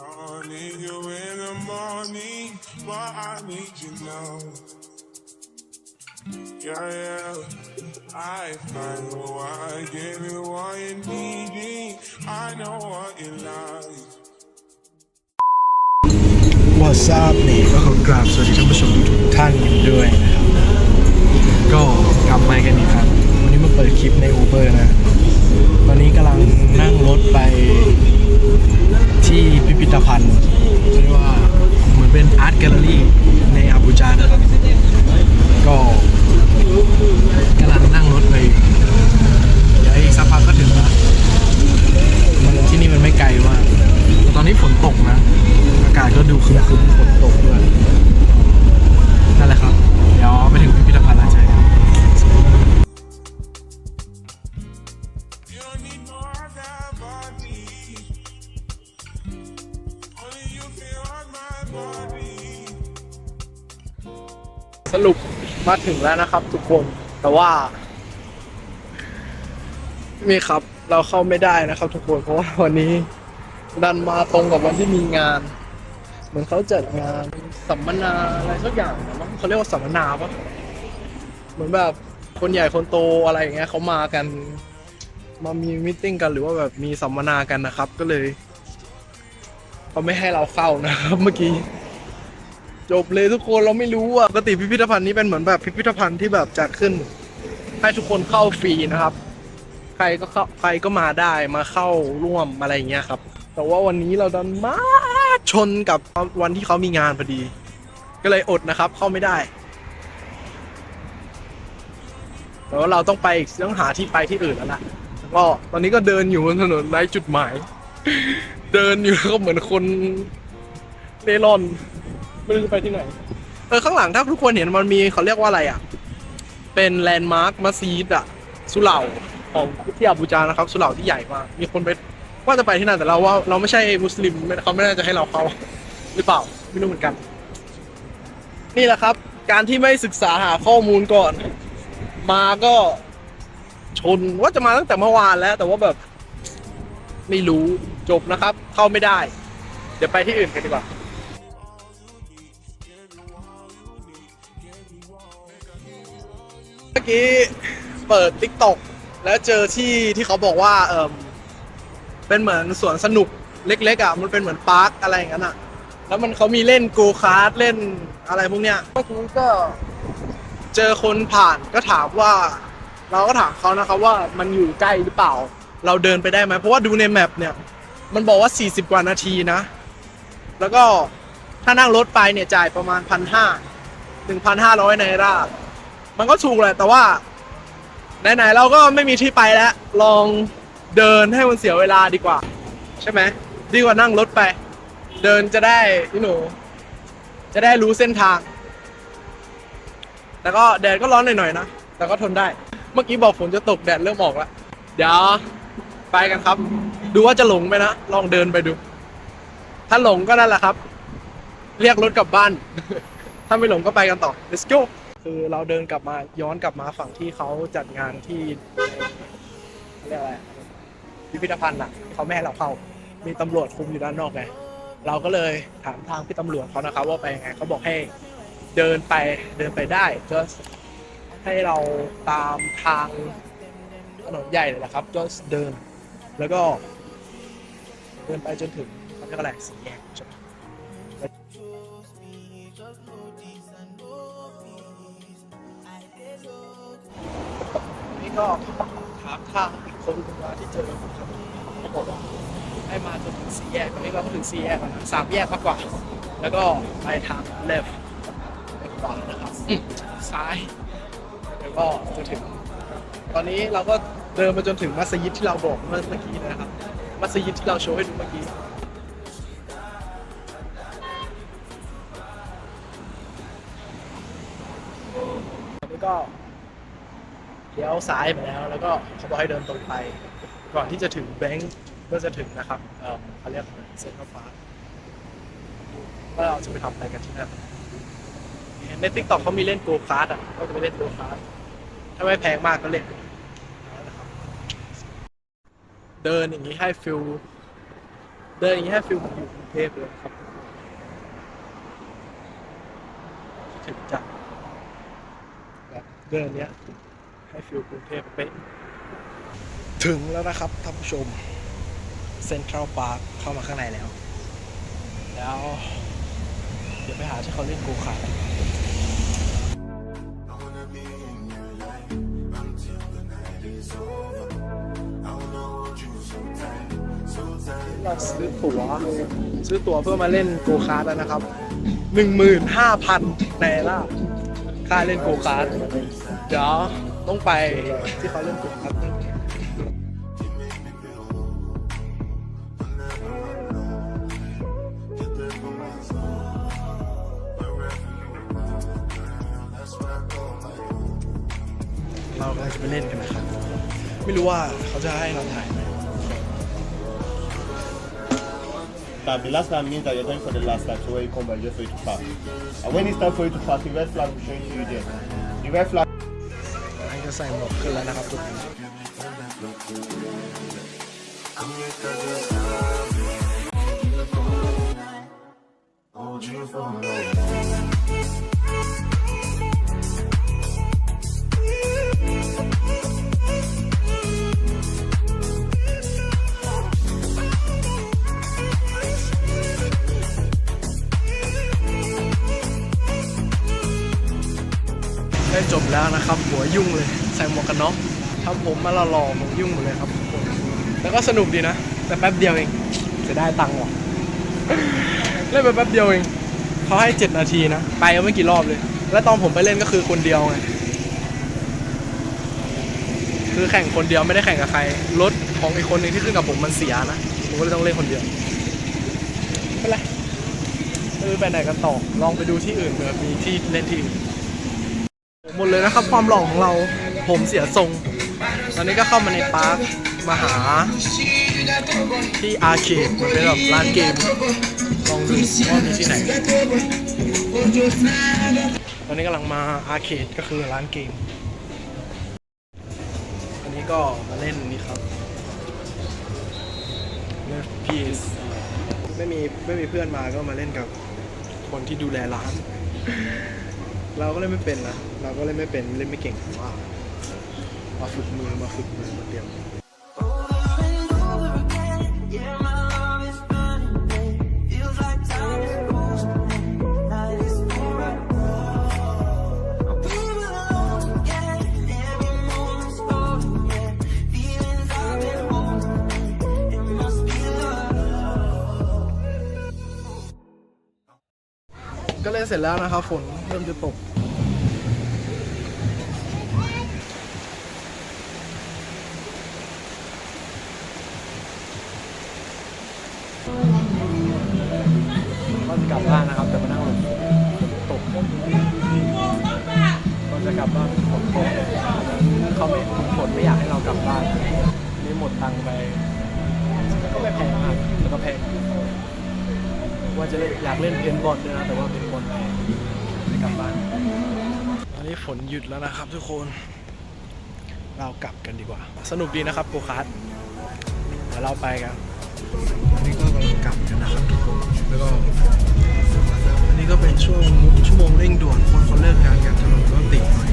I need you in the morning, but I need you now. Yeah, yeah. I find what I give you what you need. I know what you like. วอทซับนี่ก็ขอกราบสวัสดีท่านผู้ชมทุกท่านกันด้วยนะครับ ก็กลับมากันอีกครับ วันนี้มาเปิดคลิปใน Uber นะ ตอนนี้กำลังนั่งรถไปที่พิพิธภัณฑ์เรียกว่าเหมือนเป็นอาร์ตแกลเลอรี่ในอาบูจานะครับก็ สรุปมาถึงแล้วนะครับทุกคนแต่ว่านี่ครับ เราเข้าไม่ได้นะครับทุกคนเพราะว่าวันนี้ ดันมาตรงกับวันที่มีงาน เหมือนเขาจัดงานสัมมนาอะไรสักอย่างนะมั้งเขาเรียกว่าสัมมนาปะเหมือนแบบคนใหญ่คนโตอะไรอย่างเงี้ยเขามากัน มามีมิ팅กันหรือว่าแบบมีสัมมนากันนะครับ ก็เลยเขาไม่ให้เราเข้านะครับ เมื่อกี้ จบเลยทุกคนเราไม่รู้อะปกติพิพิธภัณฑ์นี้เป็นเหมือนแบบพิพิธภัณฑ์ที่แบบจัดขึ้น ให้ทุกคนเข้าฟรีนะครับ ใครก็เข้าใครก็มาได้มาเข้าร่วมอะไรอย่างเงี้ยครับ แต่ว่าวันนี้เราดันมาชนกับวันที่เขามีงานพอดี ก็เลยอดนะครับ เข้าไม่ได้แต่ว่าเราต้องไปต้องหาที่ไปที่อื่นแล้วล่ะ ก็ตอนนี้ก็เดินอยู่บนถนนไร้จุดหมาย เดินอยู่ก็เหมือนคนเร่ร่อนไม่รู้จะไปที่ไหน เออข้างหลังถ้าทุกคนเห็นมันมีเขาเรียกว่าอะไรอะ เป็นแลนด์มาร์คมัสยิดอะ สุเหร่าของที่อาบูจานะครับ สุเหร่าที่ใหญ่มาก มีคนไปว่าจะไปที่นั่นแต่เราว่าเราไม่ใช่มุสลิมไม่เขาไม่น่าจะให้เราเข้าหรือเปล่าไม่รู้เหมือนกัน นี่แหละครับ การที่ไม่ศึกษาหาข้อมูลก่อน มาก็ ชนว่าจะมาตั้งแต่เมื่อวานแล้ว แต่ว่าแบบ ไม่รู้จบนะครับ เข้าไม่ได้ เดี๋ยวไปที่อื่นกันดีกว่าเมื่อกี้เปิด t ิ k t o k แล้วเจอที่ที่เขาบอกว่าเออเป็นเหมือนสวนสนุกเล็กๆอะมันเป็นเหมือนพาร์คอะไรอย่างนั้นอะ แล้วมันเขามีเล่นโกคาร์ดเล่นอะไรพวกเนี้ยเมื่อกี้ก็เจอคนผ่านก็ถามว่า เราก็ถามเขานะครับว่ามันอยู่ใกล้หรือเปล่า เราเดินไปได้ไหมเพราะว่าดูในแมปเนี่ย มันบอกว่า 40 กว่านาทีนะ แล้วก็ถ้านั่งรถไปเนี่ยจ่ายประมาณพันห้าหนึ่งพันห้าร้อยไนรามันก็ถูกแหละแต่ว่าไหนๆเราก็ไม่มีที่ไปแล้ว ลองเดินให้มันเสียเวลาดีกว่า ใช่ไหมดีกว่านั่งรถไป เดินจะได้พี่หนู จะได้รู้เส้นทาง แต่ก็แดดก็ร้อนหน่อยๆนะ แต่ก็ทนได้ มื่อกี้บอกฝนจะตกแดดเริ่มออกแล้วเดี๋ยวไปกันครับ ดูว่าจะหลงไหมนะลองเดินไปดู ถ้าหลงก็นั่นแหละครับ เรียกรถกลับบ้าน ถ้าไม่หลงก็ไปกันต่อ let's go คือเราเดินกลับมาย้อนกลับมาฝั่งที่เขาจัดงานที่เรียกอะไรพิพิธภัณฑ์อะเขาไม่ให้เราเข้า มีตำรวจคุมอยู่ด้านนอกไงเราก็เลยถามทางพี่ตำรวจเขานะครับว่าไปยังไงเขาบอกให้เดินไปเดินไปได้ก็ ให้เราตามทางถนนใหญ่เลยนะครับ ก็เดิน แล้วก็เดินไปจนถึงเขาเรียกอะไรสี่แยกนี่ก็ถามทางอีกคนหนึ่งมาที่เจอผมครับเขาบอกว่าให้มาจนถึงสี่แยกตอนนี้เราก็ถึงสี่แยกแล้วนะสามแยกมากกว่า แล้วก็ไปทาง left ไปขวานะครับซ้าย ก็จะถึง ตอนนี้เราก็เดินมาจนถึงมัสยิดที่เราบอกเมื่อเมื่อกี้นะครับ มัสยิดที่เราโชว์ให้ดูเมื่อกี้ตอนนี้ก็เลี้ยวซ้ายไปแล้ว แล้วก็เขาบอกให้เดินตรงไป ก่อนที่จะถึงแบงค์ก็จะถึงนะครับเออเขาเรียกเซ็นทรัลพาร์คว่าเราจะไปทำอะไรกันที่นั่นเห็นในทิกตอกเขามีเล่นโกคาร์ดอะก็จะไปเล่นโกคาร์ด ถ้าไม่แพงมากก็เล่นนะครับเดินอย่างนี้ให้ฟิลเดินอย่างนี้ให้ฟิลเหมือนอยู่กรุงเทพเลยครับคิดถึงจังแบบเดินเนี้ยให้ฟิลกรุงเทพเป๊ะถึงแล้วนะครับท่านผู้ชมเซ็นทรัลพาร์คเข้ามาข้างในแล้ว แล้ว เดี๋ยวไปหาที่เขาเล่นโกคาร์ เราซื้อตั๋วซื้อตั๋วเพื่อมาเล่นโกคาร์ทแล้วนะครับหนึ่งหมื่นห้าพันในล่าค่าเล่นโกคาร์ทเดี๋ยวต้องไปที่เขาเล่นโกคาร์ทเรากำลังจะไปเล่นกันนะครับ ไม่รู้ว่าเขาจะให้เราถ่ายไหม That the last time means that you're going for the last lap, so where you come by just for you to park. And when it's time for you to park, the red flag will show you you there. The red flag อันจะใส่หมวกขึ้นแล้วนะครับทุกคน Hold you for a แล้วนะครับ หัวยุ่งเลยใส่หมวกกันน็อกทำผมมาหล่อๆผมยุ่งหมดเลยครับแล้วก็สนุกดีนะ แต่แป๊บเดียวเองเสียดายตังค์ว่ะเล่นไปแป๊บเดียวเองเขาให้เจ็ดนาทีนะ ไปก็ไม่กี่รอบเลย แล้วตอนผมไปเล่นก็คือคนเดียวไงคือแข่งคนเดียวไม่ได้แข่งกับใครรถของอีกคนหนึ่งที่ขึ้นกับผมมันเสียนะผมก็เลยต้องเล่นคนเดียวไม่เป็นไรไม่รู้ไปไหนกันต่อลองไปดูที่อื่นเผื่อมีที่เล่นที่อื่น หมดเลยนะครับ ความหล่อของเราผมเสียทรง ตอนนี้ก็เข้ามาในพาร์คมาหา ที่อาร์เคดมันเป็นแบบร้านเกมลองดูว่ามีที่ไหน ตอนนี้กำลังมาอาร์เคดก็คือร้านเกม อันนี้ก็มาเล่นนี่ครับเล่น PS ไม่มีไม่มีเพื่อนมาก็มาเล่นกับคนที่ดูแลร้าน เราก็เลยไม่เป็นนะเราก็เลยไม่เป็นเล่นไม่เก่งว่ามาฝึกมือมาฝึกมือมาเตรียมก็เล่นเสร็จแล้วนะครับฝนเริ่มจะตก ก็จะกลับบ้านนะครับแต่มานั่งหลบตกก็จะกลับบ้านฝนตกเขาไม่ฝนไม่อยากให้เรากลับบ้านนี่หมดตังค์ไปก็ไม่แพงมากแต่ก็แพงว่าจะเล่นอยากเล่นเพนบอลด้วยนะแต่ว่าเพนบอลแพงไม่กลับบ้านตอนนี้ฝนหยุดแล้วนะครับทุกคนเรากลับกันดีกว่า สนุกดีนะครับโกคาร์ดเดี๋ยวเราไปกัน นี่ก็กำลังกลับกันนะครับทุกคนแล้วก็อันนี้ก็เป็นช่วงชั่วโมงเร่งด่วนคนเขาเลิกงานกันถนนก็ติดหน่อย